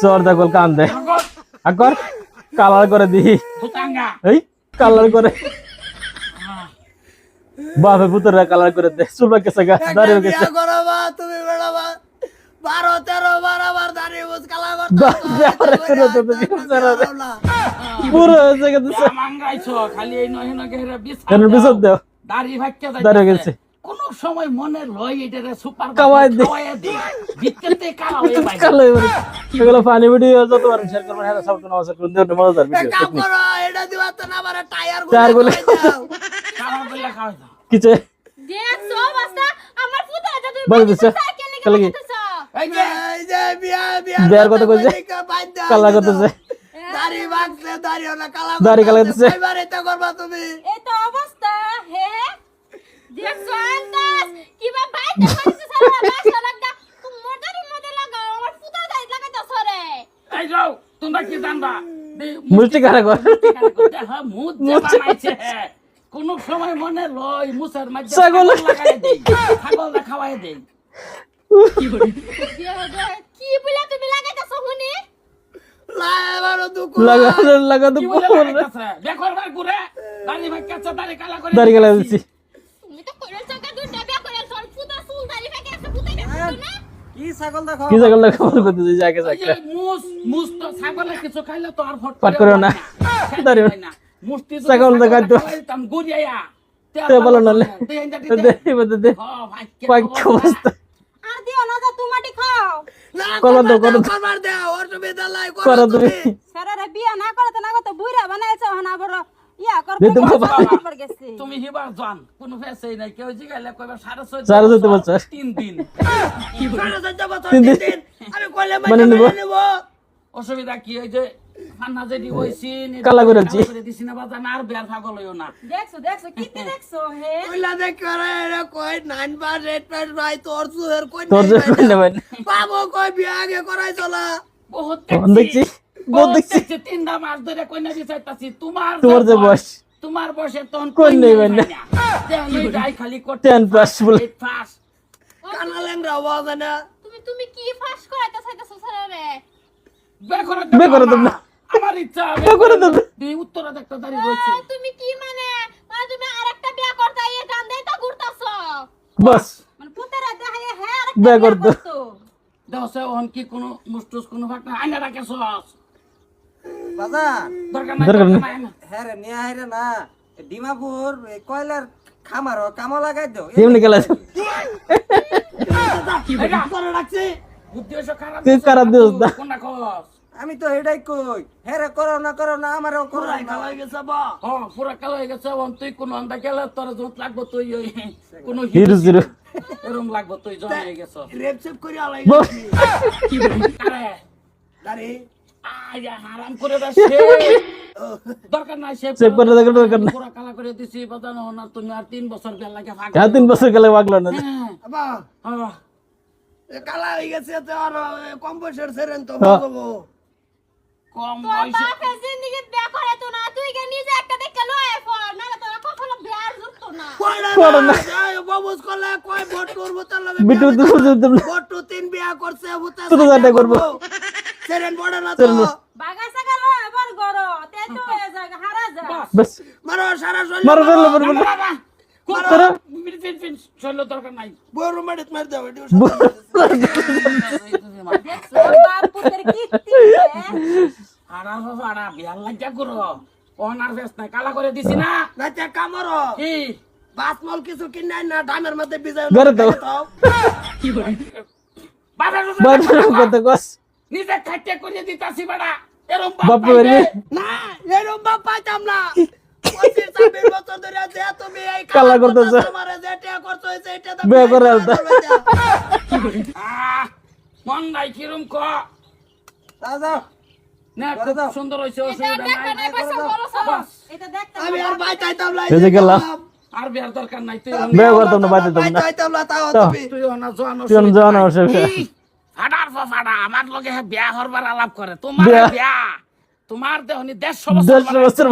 চর দেখল কান দে আকর কালার করে দি। এই কালার করে। বাপে পুতরা কালার করে দে। চুলবা কেসে গা দাঁড়িয়ে গেছে তুমি বেড়াবা বারো তেরো বস কালা। পুরো হয়েছে খালি এই দাঁড়িয়ে গেছে। কোন সময় মনে লয় এটা সুপার দে। বিকেতে কালা হয়ে কালো এগুলো ফানি ভিডিও যত বার শেয়ার করবেন হ্যাঁ সব কোনো করুন দেন ভিডিও কাম করো এটা দিবা তো না বারে টায়ার টায়ারগুলো। কালা বলে খাওয়াই দাও। কিছে দেখছ বাস্তা আমার ফুটা যা তুই বল দিছে। সাইকেলে কালে কি? এই যে এই যে বিয়া বিয়া বিয়ার কথা কইছে? কালা করতেছে। দাড়ি বাগছে দাড়ি হলো কালা দাড়ি কালা। এবারে তো করবা তুমি। এই তো অবস্থা হে? তোমরা কি জানবা? মুষ্টি কারা কর মুষ্টি কারা করতে, মুখ যে বানাইছে, কোন সময় মনে লয় মুসের মাঝে ছাগল। ছাগল লাগাই দেই ছাগল খাওয়াই দেই কি বলে তুমি হুনি দুঃখ লাগা লাগা তো করে দাড়ি কালা করে দাড়ি কালা দিছি তুমি তো করে চকা দুটা বিয়া করে সর ফুটা চুল দাড়ি ফেকে একটা ফুটা গেছে না কি ছাগল দেখো? কি জায়গা লাগা খবর করতেছি যাকে ওই যে যাকে মুস মুস তো ছাগলে কিছু খাইলে তো আর ফট করেও না। দাড়ি না। মুষ্টি ছাগল ছাগলে দেখাই তো। খাওয়াইতাম গুড়িয়া তে বলো দে ইন্দা দে। দে দে। ও ভাই কে অবস্থা আর দিও না যা তোমাটি খাও। না করো তো, করো করবার দাও। তো। দাও করো করো তুমি। তুমি। সারারে বিয়া না করতে না করতে বুইরা বানাইছো হনা বড় ইয়া কর দে তো বাবা। গেছে। তুমি হিবার জান কোন ফেসেই নাই কেউ জিগাইলে কইবে সাড়ে চোদ্দ সাড়ে চোদ্দ বছর। তিন দিন। সাড়ে চোদ্দ বছর তিন তিন দিন। দিন। আমি কইলে মানে মানে নেব। অসুবিধা কি ওই যে ফান্না যদি হইছি কালা করে দিছি। দিছি না বাজান আর বের ছাগল হইও না। দেখছ দেখছ কি দেখছ হে? কইলা দেখ করে এরা কই নাইন বার রেড প্যান্ট ভাই তোর সুহের কই তোর যে নেবেন বাবু কই বিয়া আগে করাই চলা। বহুত দেখছি। বহুত দেখছি তিনটা মাস ধরে কইনা বিচাইতাছি তোমার তোমার যে বয়স তোমার বয়সে তখন কোন। যাই খালি করতে টেন পাস বলে। পাস কানা না। তুমি তুমি কি ফাঁস করাইতে চাইতেছো না। আমার ইচ্ছা বের দেব। দুই উত্তরে একটা দাঁড়িয়ে রয়েছে। তুমি কি মানে? মানে তুমি আরেকটা বিয়া করতে টান দেই তা ঘুরতাছো? বাস। মানে পুতেরা দেখায় হ্যাঁ আরেকটা বিয়া বিয়া করতো। করতো। দেওয়া ওহন কি কোনো মুস্টুস কোনো ভাগ না। আইনা রাখে সস। বাজান দরকার নাই। হ্যাঁ রে নিয়ে হাইরে না। এ ডিমাপুর এই কয়লার খামার কামো লাগাই দাও। এমনি গেলা এটা করে রাখছি। বুদ্ধি হইছে খারাপ তুই খারাপ দিস না। আমি তো এটাই কই। হ্যাঁ রে করো না করো না আমারও করো গেছে বা ও পুরা কালো হয়ে গেছে তুই কোন আন্দা গেলে তোর যত লাগবো তুই ওই কোন হিরো জিরো। এরম লাগবো তুই জমা গেছ। রেপ সেপ করে আলাই কি বলি আরে। হারাম করে দরকার নাই সে Save করে দরকার দরকার নাই। পুরা কালা করে দিছি বাজানো না তুমি আর তিন বছর বেল লাগে ভাগ হ্যাঁ তিন বছর গেলে বাগলো না হ্যাঁ, হ্যাঁ। কালা হয়ে গেছে তো আর কম বয়সের ছেড়েন তো হ্যাঁ। বাবু কম তোর বাপে জিন্দিগি বিয়া করে তো না তুই কে নিজে একটা দেখে লয়ে ফর নালে তোরা কখনো বিয়ার জুটতো না কয়টা না না। বাবুস কলে কয় ভোট করব তার বিটু তো। ভোট তিন বিয়া করছে তো করব। ছেড়েন পড়ে না তো। বাগা সাগা লয়ে এবার গরো তে তো হয়ে যায় হারা যা বাস। মারো সারা মারো না, না, খুব তোরা- খারাপ। ফিন, ফিন, ফিন, শরীরে দরকার নাই। বড় মারিত মার দাও এটিও দেখছ বাপ পুতের কীর্তি আড়া বাবা আড়া করো অনার বেশ নাই কালা করে দিছি না না তে কামড়ো। কি বাসমল কিছু কিনে না ডামের মধ্যে বিজয় ঘরে দাও। বাবা বাস। কত কস নিজে খাইতে করে দিতাছি বাড়া। এরম বাপ রে না এরম বাপ পাইতাম না। কালা করতেছো। বিয়ে করে মন নাই কিরম ক? দাও। সুন্দর হয়েছে আমি আর বাই চাইতাম না গেলাম। আর বিয়ার দরকার নাই তুই বিয়ে করতাম না না। চাইতাম না তাও তুমি। তুই জোয়ান ফাটার ফাটা আমার লগে বিয়া হরবার আলাপ করে তোমার বিয়া। তোমার দেহনি দেড়শো বছর